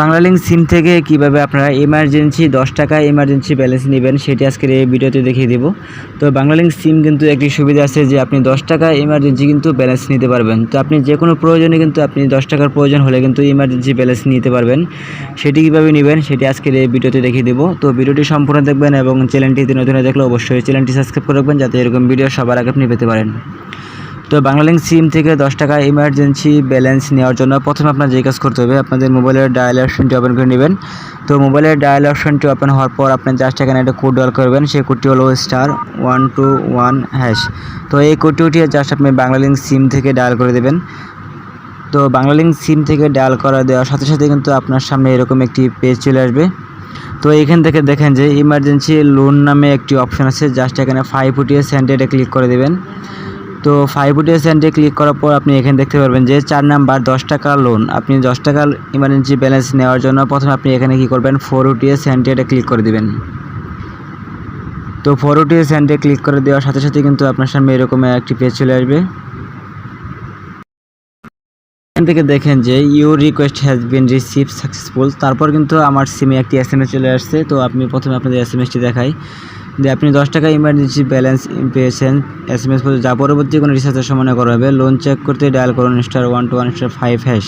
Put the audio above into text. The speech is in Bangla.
বাংলালিংক সিম থেকে কীভাবে আপনারা এমার্জেন্সি দশ টাকা এমার্জেন্সি ব্যালেন্স নেবেন, সেটি আজকের এই ভিডিওতে দেখিয়ে দেবো। তো বাংলালিংক সিম কিন্তু একটি সুবিধা আছে যে আপনি দশ টাকা এমার্জেন্সি কিন্তু ব্যালেন্স নিতে পারবেন। তো আপনি যে কোনো প্রয়োজনে কিন্তু আপনি দশ টাকার প্রয়োজন হলে কিন্তু এমার্জেন্সি ব্যালেন্স নিতে পারবেন। সেটি কীভাবে নেবেন, সেটি আজকের এই ভিডিওতে দেখিয়ে দেবো। তো ভিডিওটি সম্পূর্ণ দেখবেন এবং চ্যানেলটিতে নতুন দেখলে অবশ্যই চ্যানেলটি সাবস্ক্রাইব করে রাখবেন, যাতে এরকম ভিডিও সবার আগে আপনি পেতে পারেন। তো বাংলালিংক সিম থেকে দশ টাকা ইমার্জেন্সি ব্যালেন্স নেওয়ার জন্য প্রথমে আপনার যে কাজ করতে হবে, আপনাদের মোবাইলের ডায়াল অপশনটি ওপেন করে নেবেন। তো মোবাইলের ডায়াল অপশনটি ওপেন হওয়ার পর আপনি জাস্ট এখানে একটা কোড ডায়াল করবেন, সেই কোডটি হলো star one two one hash তো এই কোডটি উঠিয়ে জাস্ট আপনি বাংলালিংক সিম থেকে ডায়াল করে দেবেন। তো বাংলালিংক সিম থেকে ডায়াল করা দেওয়ার সাথে সাথে কিন্তু আপনার সামনে এরকম একটি পেজ চলে আসবে। তো এখান থেকে দেখেন যে ইমার্জেন্সি লোন নামে একটি অপশন আছে জাস্ট এখানে ফাইভ উঠিয়ে সেন্টেডে ক্লিক করে দেবেন। তো ফাইভ উঠিয়ে সেন্টে ক্লিক করার পর আপনি এখানে দেখতে পারবেন যে চার নাম্বার দশ টাকা লোন আপনি দশ টাকা ইমার্জেন্সি ব্যালেন্স নেওয়ার জন্য প্রথমে আপনি এখানে কি করবেন? ফোর উঠিয়ে সেন্টেডে ক্লিক করে দিবেন। তো ফোর উঠিয়ে সেন্টে ক্লিক করে দেওয়ার সাথে সাথে কিন্তু আপনার সামনে এরকম একটি পেজ চলে আসবে। এখান থেকে দেখেন যে your request has been receive successful তারপর কিন্তু আমার সিমে একটি এস চলে আসছে। তো আপনি প্রথমে আপনাদের এস এম এসটি দেখাই। যে আপনি দশ টাকা ইমার্জেন্সি ব্যালেন্স পেয়েছেন এস এম এস যা পরবর্তী কোনো রিচার্জের সময় করা হবে লোন চেক করতে ডায়াল করুন star one two one star five hash